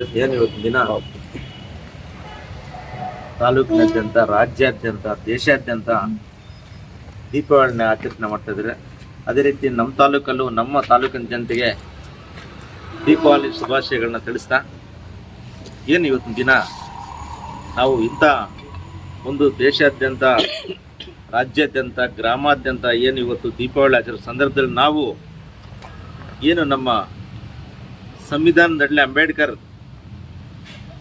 ಏನು ಇವತ್ತು ದಿನ? ತಾಲೂಕಿನಾದ್ಯಂತ, ರಾಜ್ಯಾದ್ಯಂತ, ದೇಶಾದ್ಯಂತ ದೀಪಾವಳಿನ ಆಚರಣೆ ಮಾಡ್ತಾ ಇದ್ದಾರೆ ಅದೇ ರೀತಿ ನಮ್ಮ ತಾಲೂಕಲ್ಲೂ ನಮ್ಮ ತಾಲೂಕಿನ ಜನತೆಗೆ ದೀಪಾವಳಿ ಶುಭಾಶಯಗಳನ್ನ ತಿಳಿಸ್ತಾ, ಏನು ಇವತ್ತಿನ ದಿನ? ನಾವು ಇಂಥ ಒಂದು ದೇಶಾದ್ಯಂತ, ರಾಜ್ಯಾದ್ಯಂತ, ಗ್ರಾಮಾದ್ಯಂತ ಏನು ಇವತ್ತು ದೀಪಾವಳಿ ಆಚರಣೆ ಸಂದರ್ಭದಲ್ಲಿ ನಾವು ಏನು ನಮ್ಮ ಸಂವಿಧಾನದಲ್ಲಿ ಅಂಬೇಡ್ಕರ್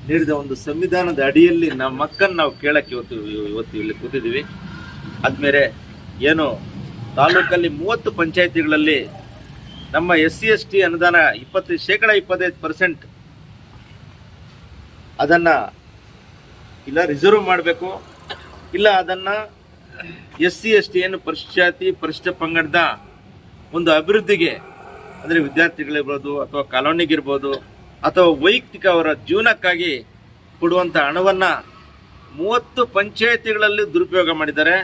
ನೀಡಿದ ಒಂದು ಸಂವಿಧಾನದ ಅಡಿಯಲ್ಲಿ ನಮ್ಮ ನಾವು ಕೇಳಕ್ಕೆ ಇವತ್ತು ಇವತ್ತು ಇಲ್ಲಿ ಕೂತಿದ್ದೀವಿ. ಆದಮೇಲೆ ಏನು ತಾಲೂಕಲ್ಲಿ ಮೂವತ್ತು ಪಂಚಾಯತಿಗಳಲ್ಲಿ ನಮ್ಮ ಎಸ್ ಸಿ, ಎಸ್ ಟಿ ಅನುದಾನ ಇಪ್ಪತ್ತು, ಶೇಕಡ ಇಪ್ಪತ್ತೈದು ಪರ್ಸೆಂಟ್ ಅದನ್ನು ಇಲ್ಲ ರಿಸರ್ವ್ ಮಾಡಬೇಕು, ಇಲ್ಲ ಅದನ್ನು ಎಸ್ ಸಿ, ಎಸ್ ಟಿ ಏನು ಪರಿಶ್ಚಾತಿ ಪರಿಶಿಷ್ಟ ಪಂಗಡದ ಒಂದು ಅಭಿವೃದ್ಧಿಗೆ, ಅಂದರೆ ವಿದ್ಯಾರ್ಥಿಗಳಿರ್ಬೋದು ಅಥವಾ ಕಾಲೋನಿಗಿರ್ಬೋದು ಅಥವಾ ವೈಯಕ್ತಿಕ ಅವರ ಜೀವನಕ್ಕಾಗಿ ಕೊಡುವಂಥ ಹಣವನ್ನು ಮೂವತ್ತು ಪಂಚಾಯಿತಿಗಳಲ್ಲಿ ದುರುಪಯೋಗ ಮಾಡಿದ್ದಾರೆ.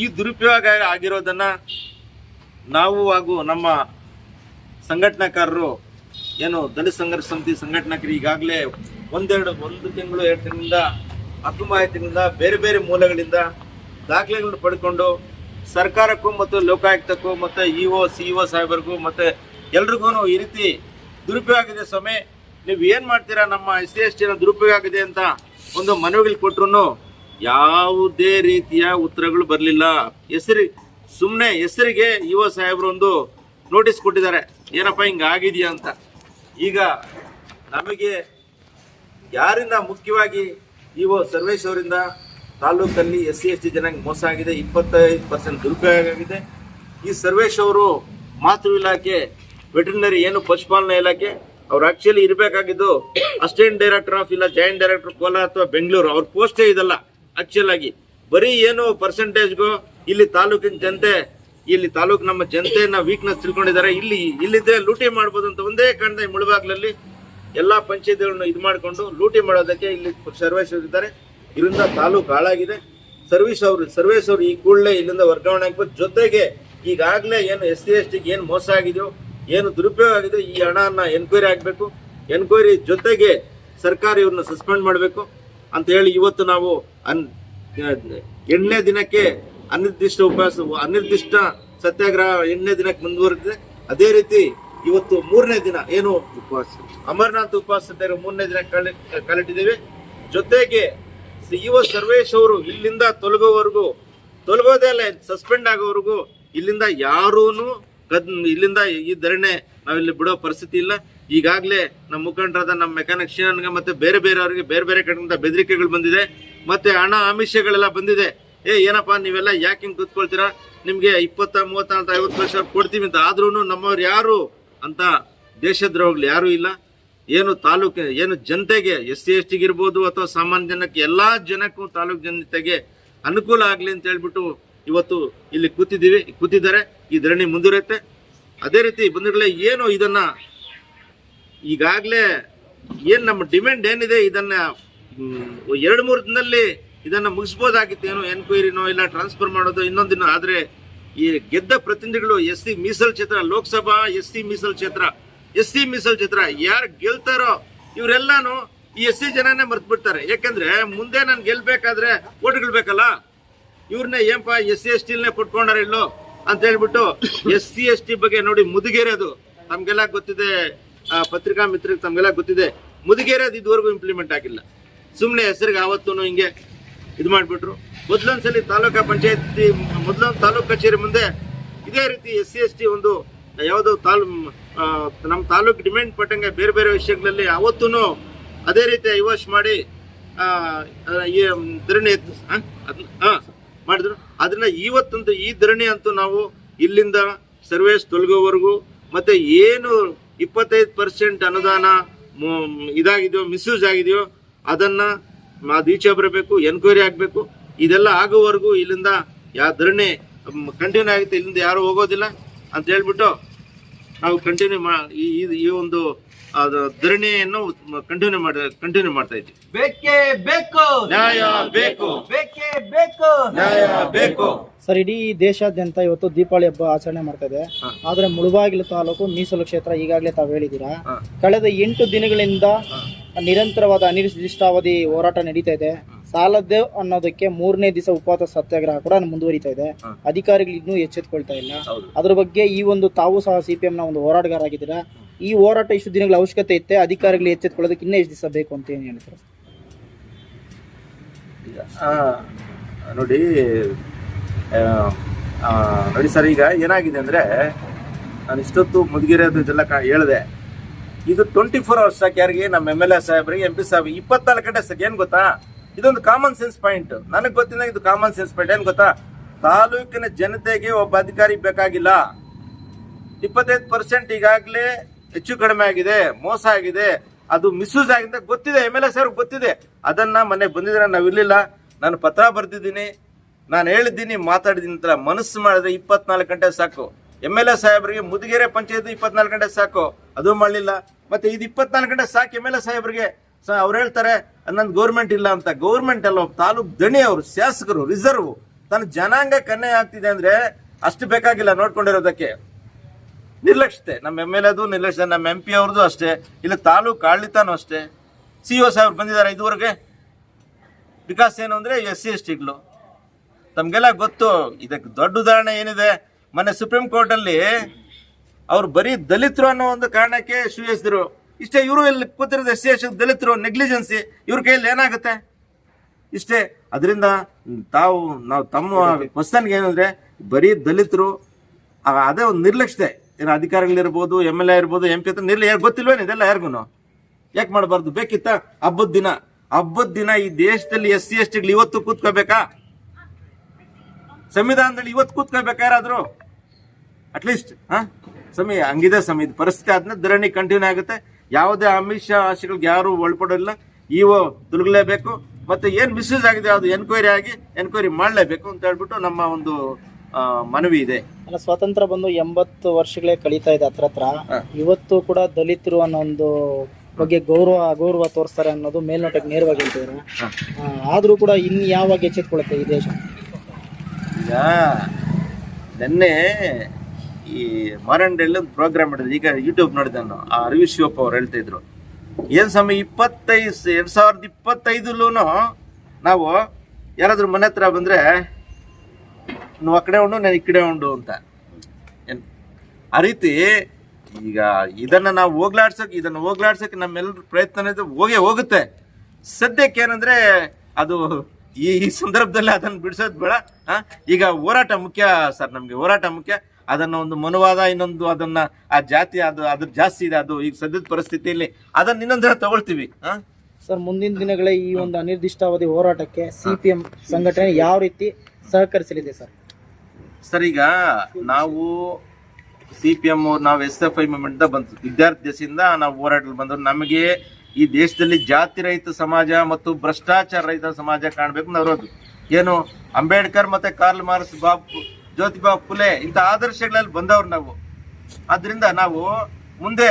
ಈ ದುರುಪಯೋಗ ಆಗಿರೋದನ್ನು ನಾವು ಹಾಗೂ ನಮ್ಮ ಸಂಘಟನಾಕಾರರು, ಏನು ದಲಿತ ಸಂಘರ್ಷ ಸಮಿತಿ ಸಂಘಟನಾಕರು ಈಗಾಗಲೇ ಒಂದೆರಡು, ಒಂದು ತಿಂಗಳು, ಎರಡು ತಿಂಗಳಿಂದ ಹತ್ತು ಮಾಹಿತಿಗಳಿಂದ ಬೇರೆ ಬೇರೆ ಮೂಲಗಳಿಂದ ದಾಖಲೆಗಳನ್ನು ಪಡ್ಕೊಂಡು ಸರ್ಕಾರಕ್ಕೂ ಮತ್ತು ಲೋಕಾಯುಕ್ತಕ್ಕೂ ಮತ್ತು ಇ ಒ, ಸಿ ಒ ಸಾಹೇಬರಿಗೂ ಮತ್ತು ಎಲ್ರಿಗೂ ಈ ರೀತಿ ದುರುಪಯೋಗ ಆಗಿದೆ ಸ್ವಾಮಿ. ನೀವು ಏನು ಮಾಡ್ತೀರಾ? ನಮ್ಮ ಎಸ್ ಸಿ ಎಸ್ ಟಿನ ದುರುಪಯೋಗ ಆಗಿದೆ ಅಂತ ಒಂದು ಮನವಿಗಳು ಕೊಟ್ರು ಯಾವುದೇ ರೀತಿಯ ಉತ್ತರಗಳು ಬರಲಿಲ್ಲ. ಹೆಸರಿ ಸುಮ್ಮನೆ ಹೆಸರಿಗೆ ಇ ಒ ಸಾಹೇಬರು ಒಂದು ನೋಟಿಸ್ ಕೊಟ್ಟಿದ್ದಾರೆ. ಏನಪ್ಪ ಹಿಂಗೆ ಆಗಿದೆಯಾ ಅಂತ. ಈಗ ನಮಗೆ ಯಾರಿಂದ ಮುಖ್ಯವಾಗಿ ಇವು ಸರ್ವೇಶ್ ಅವರಿಂದ ತಾಲೂಕಲ್ಲಿ ಎಸ್ ಸಿ ಎಸ್ ಟಿ ಜನಾಂಗ ಮೋಸ ಆಗಿದೆ, ಇಪ್ಪತ್ತೈದು ಪರ್ಸೆಂಟ್ ದುರುಪಯೋಗ ಆಗಿದೆ. ಈ ಸರ್ವೇಶ್ ಅವರು ಮಾತೃ ಇಲಾಖೆ ವೆಟರ್ನರಿ ಏನು ಪಶುಪಾಲನಾ ಇಲಾಖೆ, ಅವ್ರು ಆಕ್ಚುಲಿ ಇರಬೇಕಾಗಿದ್ದು ಅಸಿಸ್ಟೆಂಟ್ ಡೈರೆಕ್ಟರ್ ಆಫ್ ಇಲ್ಲ ಜಾಯಿಂಟ್ ಡೈರೆಕ್ಟರ್ ಕೋಲಾರ ಅಥವಾ ಬೆಂಗಳೂರು, ಅವ್ರ ಪೋಸ್ಟೇ ಇದಲ್ಲ ಆಕ್ಚುಲ್ ಆಗಿ. ಬರೀ ಏನು ಪರ್ಸೆಂಟೇಜ್ಗೂ ಇಲ್ಲಿ ತಾಲೂಕಿನ ಜನತೆ, ಇಲ್ಲಿ ತಾಲೂಕು ನಮ್ಮ ಜನತೆಯನ್ನ ವೀಕ್ನೆಸ್ ತಿಳ್ಕೊಂಡಿದ್ದಾರೆ. ಇಲ್ಲಿ, ಇಲ್ಲಿದ್ರೆ ಲೂಟಿ ಮಾಡ್ಬೋದು ಅಂತ ಒಂದೇ ಕಾರಣದ ಮುಳುಬಾಗ್ಲಲ್ಲಿ ಎಲ್ಲಾ ಪಂಚಾಯಿತಿಗಳನ್ನು ಇದು ಮಾಡಿಕೊಂಡು ಲೂಟಿ ಮಾಡೋದಕ್ಕೆ ಇಲ್ಲಿ ಸರ್ವೇಸ್ ಇದ್ದಾರೆ. ಇದರಿಂದ ತಾಲೂಕು ಹಾಳಾಗಿದೆ. ಸರ್ವಿಸ್ ಅವರು, ಸರ್ವೇಸ್ ಅವರು ಈ ಕೂಡಲೇ ಇಲ್ಲಿಂದ ವರ್ಗಾವಣೆ ಆಗ್ಬೋದು ಜೊತೆಗೆ ಈಗಾಗಲೇ ಏನು ಎಸ್ ಸಿ ಎಸ್ ಟಿಗೆ ಏನು ಮೋಸ ಆಗಿದೆಯೋ ಏನು ದುರುಪಯೋಗ ಆಗಿದೆ, ಈ ಹಣನ ಎನ್ಕ್ವೈರಿ ಆಗಬೇಕು ಎನ್ಕ್ವೈರಿ ಜೊತೆಗೆ ಸರ್ಕಾರ ಇವ್ರನ್ನ ಸಸ್ಪೆಂಡ್ ಮಾಡಬೇಕು ಅಂತ ಹೇಳಿ ಇವತ್ತು ನಾವು ಅನ್ ದಿನಕ್ಕೆ ಅನಿರ್ದಿಷ್ಟ ಉಪವಾಸ, ಅನಿರ್ದಿಷ್ಟ ಸತ್ಯಾಗ್ರಹ ಎಂಟನೇ ದಿನಕ್ಕೆ ಮುಂದುವರೆದಿದೆ. ಅದೇ ರೀತಿ ಇವತ್ತು ಮೂರನೇ ದಿನ ಏನು ಉಪವಾಸ? ಅಮರನಾಥ ಉಪವಾಸ ಮೂರನೇ ದಿನ ಕಾಲಿ- ಕಾಲಿಟ್ಟಿದ್ದೇವೆ ಜೊತೆಗೆ ಇವ ಸರ್ವೇಶ್ ಅವರು ಇಲ್ಲಿಂದ ತೊಲಗೋವರೆಗೂ, ತೊಲಗೋದೇ ಅಲ್ಲ ಸಸ್ಪೆಂಡ್ ಆಗೋವರೆಗೂ ಇಲ್ಲಿಂದ ಯಾರೂನು ಕದ್ ಇಲ್ಲಿಂದ ಈ ಧರಣೆ ನಾವಿಲ್ಲಿ ಬಿಡೋ ಪರಿಸ್ಥಿತಿ ಇಲ್ಲ. ಈಗಾಗಲೇ ನಮ್ಮ ಮುಖಂಡರಾದ ನಮ್ಮ ಮೆಕ್ಯಾನಿಷಿಯನ್ಗೆ ಮತ್ತೆ ಬೇರೆ ಬೇರೆಯವರಿಗೆ ಬೇರೆ ಬೇರೆ ಕಡೆಯಿಂದ ಬೆದರಿಕೆಗಳು ಬಂದಿದೆ. ಮತ್ತೆ ಹಣ ಆಮಿಷಗಳೆಲ್ಲ ಬಂದಿದೆ. ಏ, ಏನಪ್ಪ, ನೀವೆಲ್ಲ ಯಾಕೆ ಹಿಂಗೆ ಕೂತ್ಕೊಳ್ತೀರಾ? ನಿಮಗೆ ಇಪ್ಪತ್ತ ಮೂವತ್ತ ಐವತ್ತು ವರ್ಷ ಕೊಡ್ತೀವಿ ಅಂತ. ಆದ್ರೂ ನಮ್ಮವ್ರು ಯಾರು ಅಂತ ದೇಶದ್ರೋಹಗಳು ಯಾರೂ ಇಲ್ಲ. ಏನು ತಾಲೂಕು, ಏನು ಜನತೆಗೆ, ಎಸ್ ಸಿ ಎಸ್ ಟಿಗಿರ್ಬೋದು ಅಥವಾ ಸಾಮಾನ್ಯ ಜನಕ್ಕೆ, ಎಲ್ಲ ಜನಕ್ಕೂ ತಾಲೂಕು ಜನತೆಗೆ ಅನುಕೂಲ ಆಗಲಿ ಅಂತ ಹೇಳ್ಬಿಟ್ಟು ಇವತ್ತು ಇಲ್ಲಿ ಕೂತಿದ್ದೀವಿ, ಕೂತಿದ್ದಾರೆ. ಈ ಧರಣಿ ಮುಂದುವರಿಯುತ್ತೆ. ಅದೇ ರೀತಿ ಬಂಧುಗಳೇ, ಏನು ಇದನ್ನ ಈಗಾಗಲೇ ಏನು ನಮ್ಮ ಡಿಮ್ಯಾಂಡ್ ಏನಿದೆ ಇದನ್ನ ಎರಡು ಮೂರು ದಿನದಲ್ಲಿ ಇದನ್ನ ಮುಗಿಸ್ಬೋದಾಗಿತ್ತು. ಏನು ಎನ್ಕ್ವೈರಿನೋ ಇಲ್ಲ ಟ್ರಾನ್ಸ್ಫರ್ ಮಾಡೋದು ಇನ್ನೊಂದಿನ ಆದರೆ ಈ ಗೆದ್ದ ಪ್ರತಿನಿಧಿಗಳು ಎಸ್ ಸಿ ಮೀಸಲ್ ಕ್ಷೇತ್ರ, ಲೋಕಸಭಾ ಎಸ್ ಸಿ ಮೀಸಲ್ ಕ್ಷೇತ್ರ, ಎಸ್ ಸಿ ಮೀಸಲ್ ಕ್ಷೇತ್ರ, ಯಾರು ಗೆಲ್ತಾರೋ ಇವರೆಲ್ಲಾನು ಈ ಎಸ್ ಸಿ ಜನನೇ ಮರ್ತು ಬಿಡ್ತಾರೆ. ಯಾಕಂದ್ರೆ ಮುಂದೆ ನಾನು ಗೆಲ್ಬೇಕಾದ್ರೆ ಓಟ್ಗಳು ಬೇಕಲ್ಲ? ಇವ್ರನ್ನ ಏನಪ್ಪ ಎಸ್ ಸಿ, ಎಸ್ ಟಿಲ್ನೇ ಕೊಟ್ಕೊಂಡಾರ ಇಲ್ಲೋ? ಅಂತ ಹೇಳ್ಬಿಟ್ಟು ಎಸ್ ಸಿ ಎಸ್ ಟಿ ಬಗ್ಗೆ ನೋಡಿ ಮುದುಗೇರೋದು. ತಮ್ಗೆಲ್ಲ ಗೊತ್ತಿದೆ ಪತ್ರಿಕಾ ಮಿತ್ರರಿಗೆ ತಮ್ಗೆಲ್ಲ ಗೊತ್ತಿದೆ. ಮುದುಗೇರೋದು ಇದುವರೆಗೂ ಇಂಪ್ಲಿಮೆಂಟ್ ಆಗಿಲ್ಲ. ಸುಮ್ಮನೆ ಹೆಸರಿಗೆ ಆವತ್ತೂ ಹಿಂಗೆ ಇದು ಮಾಡಿಬಿಟ್ರು. ಮೊದಲೊಂದ್ಸಲಿ ತಾಲೂಕಾ ಪಂಚಾಯತಿ ಮೊದಲೊಂದು ತಾಲೂಕು ಕಚೇರಿ ಮುಂದೆ ಇದೇ ರೀತಿ ಎಸ್ ಸಿ ಎಸ್ ಟಿ ಒಂದು ಯಾವುದೋ ತಾಲೂ ನಮ್ಮ ತಾಲೂಕು ಡಿಮ್ಯಾಂಡ್ ಪಟ್ಟಂಗೆ ಬೇರೆ ಬೇರೆ ವಿಷಯಗಳಲ್ಲಿ ಅವತ್ತೂ ಅದೇ ರೀತಿ ಐವಾಶ್ ಮಾಡಿ ಧರಣಿ ಎತ್ತು ಆ, ಮಾಡಿದ್ರು. ಅದನ್ನ ಇವತ್ತಂತೂ ಈ ಧರಣಿ ಅಂತೂ ನಾವು ಇಲ್ಲಿಂದ ಸರ್ವೇಸ್ ತೊಲಗೋವರೆಗೂ ಮತ್ತೆ ಏನು ಇಪ್ಪತ್ತೈದು ಪರ್ಸೆಂಟ್ ಅನುದಾನ ಇದಾಗಿದೆಯೋ ಮಿಸ್ಯೂಸ್ ಆಗಿದೆಯೋ ಅದನ್ನ ಅದು ಈಚೆ ಬರಬೇಕು ಎನ್ಕ್ವೈರಿ ಆಗಬೇಕು. ಇದೆಲ್ಲ ಆಗೋವರೆಗೂ ಇಲ್ಲಿಂದ ಯಾವ ಧರಣಿ ಕಂಟಿನ್ಯೂ ಆಗುತ್ತೆ ಇಲ್ಲಿಂದ ಯಾರು ಹೋಗೋದಿಲ್ಲ ಅಂತ ಹೇಳ್ಬಿಟ್ಟು ನಾವು ಕಂಟಿನ್ಯೂ ಮಾ ಈ ಒಂದು ಅದು ಧರಣಿಯನ್ನು ಕಂಟಿನ್ಯೂ ಮಾಡಿ ಕಂಟಿನ್ಯೂ ಮಾಡ್ತಾ ಇದ್ವಿ ಬೇಕೇ ಬೇಕು. ನ್ಯಾಯ ಬೇಕು ಬೇಕೇ. ನ್ಯಾಯ ಬೇಕು. ಸರ್ ಇಡೀ ದೇಶಾದ್ಯಂತ ಇವತ್ತು ದೀಪಾವಳಿ ಹಬ್ಬ ಆಚರಣೆ ಮಾಡ್ತಾ ಇದೆ. ಆದ್ರೆ ಮುಳುಬಾಗಿಲು ತಾಲೂಕು ಮೀಸಲು ಕ್ಷೇತ್ರ ಈಗಾಗಲೇ ತಾವು ಹೇಳಿದ್ದೀರಾ? ಕಳೆದ ಎಂಟು ದಿನಗಳಿಂದ ನಿರಂತರವಾದ ಅನಿರ್ದಿಷ್ಟಾವಧಿ ಹೋರಾಟ ನಡೀತಾ ಇದೆ. ಸಾಲದ್ದು ಅನ್ನೋದಕ್ಕೆ ಮೂರನೇ ದಿವಸ ಉಪವಾಸ ಸತ್ಯಾಗ್ರಹ ಕೂಡ ಮುಂದುವರಿತಾ ಇದೆ. ಅಧಿಕಾರಿಗಳು ಇನ್ನೂ ಎಚ್ಚೆತ್ಕೊಳ್ತಾ ಇಲ್ಲ. ಅದ್ರ ಬಗ್ಗೆ ಈ ಒಂದು ತಾವು ಸಹ ಸಿ ಪಿ ನ ಒಂದು ಹೋರಾಟಗಾರ ಆಗಿದ್ದೀರಾ? ಈ ಹೋರಾಟ ಇಷ್ಟು ದಿನಗಳ ಅವಶ್ಯಕತೆ ಇತ್ತೆ ಅಧಿಕಾರಿಗಳು ಎಚ್ಚೆತ್ಕೊಳ್ಳೋದಕ್ಕೆ ಇನ್ನೂ ಎಷ್ಟು ದಿವಸ ಬೇಕು ಅಂತ ಏನು ಹೇಳ್ತಾರೆ? ನೋಡಿ ನೋಡಿ ಸರ್, ಈಗ ಏನಾಗಿದೆ ಅಂದರೆ ನಾನು ಇಷ್ಟೊತ್ತು ಮುದುಗಿರೆ ಅದು ಇದೆಲ್ಲ ಹೇಳಿದೆ. ಇದು ಟ್ವೆಂಟಿ ಫೋರ್ ಅವರ್ಸ್ ಸಾಕು ಯಾರಿಗೆ? ನಮ್ಮ ಎಂ ಎಲ್ ಎ ಸಾಹೇಬ್ರಿಗೆ ಎಂ ಪಿ ಸಾಹೇಬ್ ಇಪ್ಪತ್ನಾಲ್ಕು ಗಂಟೆ ಸಾಕು, ಏನು ಗೊತ್ತಾ? ಇದೊಂದು ಕಾಮನ್ ಸೆನ್ಸ್ ಪಾಯಿಂಟ್ ನನಗೆ ಗೊತ್ತಿಲ್ಲ ಇದು ಕಾಮನ್ ಸೆನ್ಸ್ ಪಾಯಿಂಟ್ ಏನು ಗೊತ್ತಾ? ತಾಲೂಕಿನ ಜನತೆಗೆ ಒಬ್ಬ ಅಧಿಕಾರಿ ಬೇಕಾಗಿಲ್ಲ. ಇಪ್ಪತ್ತೈದು ಪರ್ಸೆಂಟ್ ಈಗಾಗಲೇ ಹೆಚ್ಚು ಕಡಿಮೆ ಆಗಿದೆ, ಮೋಸ ಆಗಿದೆ. ಅದು ಮಿಸ್ಯೂಸ್ ಆಗಿದೆ, ಗೊತ್ತಿದೆ ಎಂ ಎಲ್ ಎ ಸರ್ ಗೊತ್ತಿದೆ. ಅದನ್ನ ಮನೆ ಬಂದಿದ್ರೆ ನಾವು ಇರ್ಲಿಲ್ಲ. ನಾನು ಪತ್ರ ಬರ್ದಿದ್ದೀನಿ, ನಾನು ಹೇಳಿದ್ದೀನಿ, ಮಾತಾಡಿದ್ದೀನಿ ಅಂತ ಮನಸ್ಸು ಮಾಡಿದ್ರೆ ಇಪ್ಪತ್ನಾಲ್ಕು ಗಂಟೆ ಸಾಕು. ಎಂ ಎಲ್ ಎ ಸಾಹೇಬರಿಗೆ ಮುದ್ಗೆರೆ ಪಂಚಾಯತ್ ಇಪ್ಪತ್ನಾಲ್ಕು ಗಂಟೆ ಸಾಕು. ಅದು ಮಾಡಲಿಲ್ಲ. ಮತ್ತೆ ಇದು ಇಪ್ಪತ್ನಾಲ್ಕು ಗಂಟೆ ಸಾಕು ಎಂ ಎಲ್ ಎ ಸಾಹೇಬರಿಗೆ. ಸೊ, ಅವ್ರು ಹೇಳ್ತಾರೆ ನನ್ನ ಗೌರ್ಮೆಂಟ್ ಇಲ್ಲ ಅಂತ. ಗೌರ್ಮೆಂಟ್ ಅಲ್ಲ ತಾಲೂಕ್ ದಣಿ ಅವರು, ಶಾಸಕರು ರಿಸರ್ವ್ ತನ್ನ ಜನಾಂಗ ಕನ್ನೆ ಆಗ್ತಿದೆ ಅಂದ್ರೆ ಅಷ್ಟು ಬೇಕಾಗಿಲ್ಲ ನೋಡ್ಕೊಂಡಿರೋದಕ್ಕೆ. ನಿರ್ಲಕ್ಷ್ಯತೆ ನಮ್ಮ ಎಂ ಎಲ್ ಎದು ನಿರ್ಲಕ್ಷ್ಯ ನಮ್ಮ ಎಂ ಪಿ ಅವ್ರದ್ದು ಅಷ್ಟೇ, ಇಲ್ಲ ತಾಲೂಕು ಆಡಳಿತನೂ ಅಷ್ಟೇ. ಸಿ ಒ ಸಾಹೇಬ್ರು ಬಂದಿದ್ದಾರೆ ಇದುವರೆಗೆ. ವಿಕಾಸ್ ಏನು ಅಂದರೆ ಎಸ್ ಸಿ ಎಸ್ ಟಿಗಳು. ತಮಗೆಲ್ಲ ಗೊತ್ತು, ಇದಕ್ಕೆ ದೊಡ್ಡ ಉದಾಹರಣೆ ಏನಿದೆ, ಮೊನ್ನೆ ಸುಪ್ರೀಂ ಕೋರ್ಟಲ್ಲಿ ಅವ್ರು ಬರೀ ದಲಿತರು ಅನ್ನೋ ಒಂದು ಕಾರಣಕ್ಕೆ ಶೂಯಿಸಿದ್ರು ಇಷ್ಟೇ ಇವರು ಇಲ್ಲಿ ಕೂತಿರೋದು ಎಸ್ ಸಿ ಎಸ್ ದಲಿತರು, ನೆಗ್ಲಿಜೆನ್ಸಿ, ಇವ್ರ ಕೈಯಲ್ಲಿ ಏನಾಗುತ್ತೆ? ಇಷ್ಟೇ. ಅದರಿಂದ ತಾವು, ನಾವು ತಮ್ಮ ಕ್ವಶನ್ಗೆ ಏನಂದರೆ, ಬರೀ ದಲಿತರು ಅದೇ ಒಂದು ನಿರ್ಲಕ್ಷ್ಯತೆ. ಏನು ಅಧಿಕಾರಿಗಳಿರ್ಬೋದು ಎಂ ಎಲ್ ಎ ಇರ್ಬೋದು ಎಂ ಪಿ ಅಂತ ನಿರ್ಲಿ, ಯಾರು ಗೊತ್ತಿಲ್ವೇನು ಇದೆಲ್ಲ ಯಾರಿಗೂ ಯಾಕೆ ಮಾಡಬಾರ್ದು? ಬೇಕಿತ್ತ? ಹಬ್ಬದ ದಿನ. ಹಬ್ಬದ ದಿನ ಈ ದೇಶದಲ್ಲಿ ಎಸ್ ಸಿ, ಎಸ್ ಟಿಗಳು ಇವತ್ತು ಕೂತ್ಕೋಬೇಕಾ ಸಂವಿಧಾನದಲ್ಲಿ ಇವತ್ತು ಕೂತ್ಕೋಬೇಕಾ ಯಾರಾದರೂ? ಅಟ್ಲೀಸ್ಟ್ ಹಾಂ? ಸಮಯ ಹಂಗಿದೆ ಸಮಯ. ಇದು ಪರಿಸ್ಥಿತಿ ಆದ್ಮೇಲೆ ಧರಣಿ ಕಂಟಿನ್ಯೂ ಆಗುತ್ತೆ. ಯಾವುದೇ ಅಮಿಷ ಆಶೆಗಳಿಗೆ ಯಾರು ಒಳಪಡೋಲ್ಲ ಇವು ದುರ್ಗಲೇಬೇಕು ಮತ್ತೆ ಏನು ಮಿಸ್ಯೂಸ್ ಆಗಿದೆ ಅದು? ಎನ್ಕ್ವೈರಿ ಆಗಿ ಎನ್ಕ್ವೈರಿ ಮಾಡಲೇಬೇಕು ಅಂತ ಹೇಳ್ಬಿಟ್ಟು ನಮ್ಮ ಒಂದು ಮನವಿ ಇದೆ. ಅಲ್ಲ ಸ್ವಾತಂತ್ರ್ಯ ಬಂದು ಎಂಬತ್ತು ವರ್ಷಗಳೇ ಕಳೀತಾ ಇದೆ ಹತ್ರ ಹತ್ರ. ಇವತ್ತು ಕೂಡ ದಲಿತರು ಅನ್ನೋ ಒಂದು ಬಗ್ಗೆ ಗೌರವ ಅಗೌರವ ತೋರಿಸ್ತಾರೆ ಅನ್ನೋದು ಮೇಲ್ನೋಟಕ್ಕೆ ನೇರವಾಗಿ ಹೇಳ್ತಿದ್ರು ಆದರೂ ಆದ್ರೂ ಕೂಡ ಇನ್ ಯಾವಾಗ ಎಚ್ಚೆತ್ಕೊಳುತ್ತೆ ಈ ದೇಶ? ಈಗ ನೆನ್ನೆ ಈ ಮಾರಂಡಲ್ಲಿ ಒಂದು ಪ್ರೋಗ್ರಾಮ್ ಮಾಡಿದ್ರು. ಈಗ ಯೂಟ್ಯೂಬ್ ನೋಡಿದೆ ನಾನು. ಆ ರವಿ ಶಿವಪ್ಪ ಅವ್ರು ಹೇಳ್ತಾ ಇದ್ರು. ಏನ್ ಸಮಯ ಇಪ್ಪತ್ತೈದು ಎರಡು ಸಾವಿರದ ಇಪ್ಪತ್ತೈದಲ್ಲೂ ನಾವು ಯಾರಾದರೂ ಮನೆ ಹತ್ರ ಬಂದ್ರೆ ನೀವು ಆ ಕಡೆ ಉಂಡು ನಾನು ಈ ಕಡೆ ಉಂಡು ಅಂತ ಆ ರೀತಿ ಈಗ ಇದನ್ನ ನಾವು ಹೋಗ್ಲಾಡ್ಸೋಕೆ ಇದನ್ನ ಹೋಗ್ಲಾಡ್ಸೋಕೆ ನಮ್ಮೆಲ್ಲರ ಪ್ರಯತ್ನ ಹೋಗೇ ಹೋಗುತ್ತೆ. ಸದ್ಯಕ್ಕೆ ಏನಂದ್ರೆ ಅದು ಈ ಈ ಸಂದರ್ಭದಲ್ಲಿ ಅದನ್ನ ಬಿಡಿಸೋದು ಬೇಡ? ಈಗ ಹೋರಾಟ ಮುಖ್ಯ ಸರ್ ನಮಗೆ, ಹೋರಾಟ ಮುಖ್ಯ. ಅದನ್ನ ಒಂದು ಮನುವಾದ, ಇನ್ನೊಂದು ಅದನ್ನ ಆ ಜಾತಿ ಅದು, ಅದ್ರ ಜಾಸ್ತಿ ಇದೆ, ಅದು ಈಗ ಸದ್ಯದ ಪರಿಸ್ಥಿತಿಯಲ್ಲಿ ಅದನ್ನ ಇನ್ನೊಂದ್ ದಿನ ತಗೊಳ್ತೀವಿ? ಸರ್, ಮುಂದಿನ ದಿನಗಳೇ ಈ ಒಂದು ಅನಿರ್ದಿಷ್ಟಾವಧಿ ಹೋರಾಟಕ್ಕೆ ಸಿಪಿಎಂ ಸಂಘಟನೆ ಯಾವ ರೀತಿ ಸಹಕರಿಸಲಿದೆ ಸರ್? ಸರ್, ಈಗ ನಾವು ಸಿ ಪಿ ಎಂ ನಾವು ಎಸ್ ಎಫ್ ಐ ಮೂವ್ಮೆಂಟ್ ಬಂತು ವಿದ್ಯಾರ್ಥಿ ದೇಶದಿಂದ ನಾವು ಹೋರಾಟದಲ್ಲಿ ಬಂದ್ರು. ನಮಗೆ ಈ ದೇಶದಲ್ಲಿ ಜಾತಿ ರಹಿತ ಸಮಾಜ ಮತ್ತು ಭ್ರಷ್ಟಾಚಾರ ರಹಿತ ಸಮಾಜ ಕಾಣಬೇಕು ನಾವು ಇರೋದು ಏನು ಅಂಬೇಡ್ಕರ್ ಮತ್ತೆ ಕಾರ್ಲ್ ಮಾರ್ಕ್ಸ್ ಬಾಬು ಜ್ಯೋತಿಬಾ ಫುಲೆ ಇಂಥ ಆದರ್ಶಗಳಲ್ಲಿ ಬಂದವ್ರು ನಾವು. ಆದ್ರಿಂದ ನಾವು ಮುಂದೆ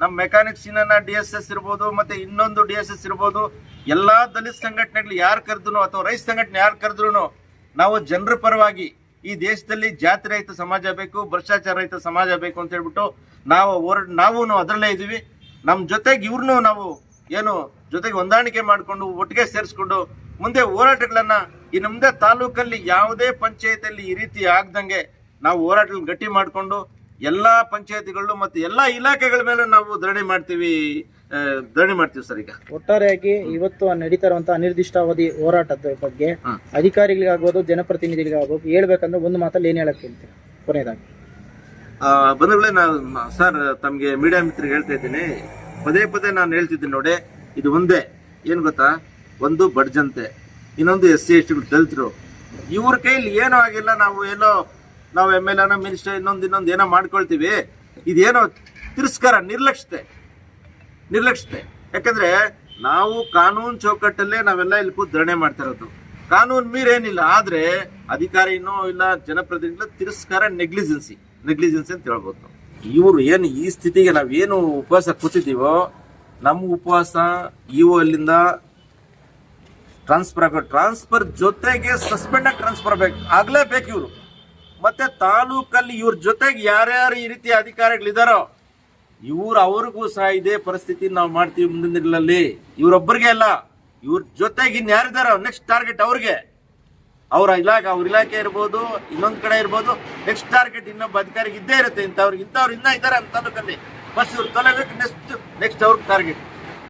ನಮ್ಮ ಮೆಕ್ಯಾನಿಕ್ಸ್ನ ಡಿ ಎಸ್ ಎಸ್ ಇರ್ಬೋದು, ಮತ್ತೆ ಇನ್ನೊಂದು ಡಿ ಎಸ್ ಎಸ್ ಇರ್ಬೋದು, ಎಲ್ಲಾ ದಲಿತ ಸಂಘಟನೆಗಳು ಯಾರು ಕರೆದ್ರು ಅಥವಾ ರೈತ ಸಂಘಟನೆ ಯಾರು ಕರೆದ್ರು ನಾವು ಜನರ ಪರವಾಗಿ ಈ ದೇಶದಲ್ಲಿ ಜಾತಿ ರಹಿತ ಸಮಾಜ ಬೇಕು, ಭ್ರಷ್ಟಾಚಾರ ರಹಿತ ಸಮಾಜ ಬೇಕು ಅಂತ ಹೇಳ್ಬಿಟ್ಟು ನಾವು ನಾವು ಅದರಲ್ಲೇ ಇದೀವಿ. ನಮ್ಮ ಜೊತೆಗೆ ಇವ್ರನ್ನೂ ನಾವು ಏನು ಜೊತೆಗೆ ಹೊಂದಾಣಿಕೆ ಮಾಡಿಕೊಂಡು ಒಟ್ಟಿಗೆ ಸೇರಿಸ್ಕೊಂಡು ಮುಂದೆ ಹೋರಾಟಗಳನ್ನ ಈ ಮುಂದೆ ತಾಲೂಕಲ್ಲಿ ಯಾವುದೇ ಪಂಚಾಯತಿಯಲ್ಲಿ ಈ ರೀತಿ ಆಗ್ದಂಗೆ ನಾವು ಹೋರಾಟಗಳನ್ನ ಗಟ್ಟಿ ಮಾಡಿಕೊಂಡು ಎಲ್ಲಾ ಪಂಚಾಯತಿಗಳು ಮತ್ತು ಎಲ್ಲಾ ಇಲಾಖೆಗಳ ಮೇಲೆ ನಾವು ಧರಣಿ ಮಾಡ್ತೀವಿ. ಧರಣಿ ಮಾಡ್ತೀವಿ ಸರ್ ಈಗ. ಒಟ್ಟಾರೆಯಾಗಿ ಇವತ್ತು ನಡೀತಾ ಇರುವಂತಹ ಅನಿರ್ದಿಷ್ಟಾವಧಿ ಹೋರಾಟದ ಬಗ್ಗೆ ಅಧಿಕಾರಿಗಳಿಗಾಗಬಹುದು ಅಧಿಕಾರಿಗಳಿಗಾಗ್ಬೋದು ಜನಪ್ರತಿನಿಧಿಗಳಿಗಾಗ್ಬೋದು ಹೇಳ್ಬೇಕಂದ್ರೆ ಒಂದು ಮಾತಲ್ಲಿ ಏನ್ ಹೇಳಕ್ ಹೇಳ್ತೀರಾ ಕೊನೆಯದಾಗಿ. ಆ, ಬಂಧುಗಳೇ ನಾನು ಸರ್ ತಮಗೆ ಮೀಡಿಯಾ ಮಿತ್ರರಿಗೆ ಹೇಳ್ತಾ ಇದ್ದೀನಿ. ಪದೇ ಪದೇ ನಾನು ಹೇಳ್ತಿದ್ದೀನಿ ನೋಡಿ ಇದು ಒಂದೇ. ಏನು ಗೊತ್ತಾ? ಒಂದು ಬಡ್ಜಂತೆ ಇನ್ನೊಂದು ಎಸ್ ಸಿ ಎಸ್ ಟಿಗಳು ದಲಿತರು. ಇವ್ರ ಕೈಲಿ ಏನೂ ಆಗಿಲ್ಲ ನಾವು ಏನೋ ನಾವು ಎಂ ಎಲ್ ಎನ ಮಿನಿಸ್ಟರ್ ಇನ್ನೊಂದು ಇನ್ನೊಂದು ಏನೋ ಮಾಡ್ಕೊಳ್ತೀವಿ. ಇದೇನೋ ತಿರಸ್ಕಾರ ನಿರ್ಲಕ್ಷ್ಯತೆ. ನಿರ್ಲಕ್ಷ್ಯತೆ ಯಾಕಂದ್ರೆ ನಾವು ಕಾನೂನು ಚೌಕಟ್ಟಲ್ಲೇ ನಾವೆಲ್ಲ ಇಲ್ಲಿ ಕೂತ್ ಧರಣೆ ಮಾಡ್ತಾ ಇರೋದು. ಕಾನೂನು ಮೀರೇನಿಲ್ಲ, ಆದ್ರೆ ಅಧಿಕಾರಿನೋ ಇಲ್ಲ, ಜನಪ್ರತಿನಿಧಿಗಳ ತಿರಸ್ಕಾರ ನೆಗ್ಲಿಜೆನ್ಸಿ ನೆಗ್ಲಿಜೆನ್ಸಿ ಅಂತ ಹೇಳ್ಬೋದು. ಇವರು ಏನು ಈ ಸ್ಥಿತಿಗೆ ನಾವೇನು ಉಪವಾಸ ಕೂತಿದ್ದೀವೋ, ನಮ್ಮ ಉಪವಾಸ ಇವು ಅಲ್ಲಿಂದ ಟ್ರಾನ್ಸ್ಫರ್ ಆಗೋ ಟ್ರಾನ್ಸ್ಫರ್ ಜೊತೆಗೆ ಸಸ್ಪೆಂಡ್ ಟ್ರಾನ್ಸ್ಫರ್ ಬೇಕು ಆಗ್ಲೇಬೇಕು ಇವರು. ಮತ್ತೆ ತಾಲೂಕಲ್ಲಿ ಇವ್ರ ಜೊತೆಗೆ ಯಾರ್ಯಾರು ಈ ರೀತಿ ಅಧಿಕಾರಿಗಳಿದಾರೋ ಇವ್ರು ಅವ್ರಿಗೂ ಸಹ ಇದೇ ಪರಿಸ್ಥಿತಿ ನಾವು ಮಾಡ್ತೀವಿ ಮುಂದಿನ ದಿನಗಳಲ್ಲಿ. ಇವ್ರೊಬ್ಬರಿಗೆ ಅಲ್ಲ, ಇವ್ರ ಜೊತೆಗೆ ಇನ್ಯಾರಿದಾರ ನೆಕ್ಸ್ಟ್ ಟಾರ್ಗೆಟ್ ಅವ್ರಿಗೆ. ಅವರ ಇಲಾಖೆ, ಅವ್ರ ಇಲಾಖೆ ಇರ್ಬೋದು, ಇನ್ನೊಂದ್ ಕಡೆ ಇರ್ಬೋದು ನೆಕ್ಸ್ಟ್ ಟಾರ್ಗೆಟ್ ಇನ್ನೊಬ್ಬ ಅಧಿಕಾರಿಗೆ ಇದ್ದೇ ಇರುತ್ತೆ. ಇಂಥವ್ರಿಗೆ ಇಂಥವ್ರು ಇನ್ನ ಇದ್ದಾರೆ ಅಂತ ತಾಲೂಕಲ್ಲಿ ಬಸ್ ಇವ್ರು ತೊಲಬೇಕು ನೆಕ್ಸ್ಟ್ ನೆಕ್ಸ್ಟ್ ಅವ್ರಿಗೆ ಟಾರ್ಗೆಟ್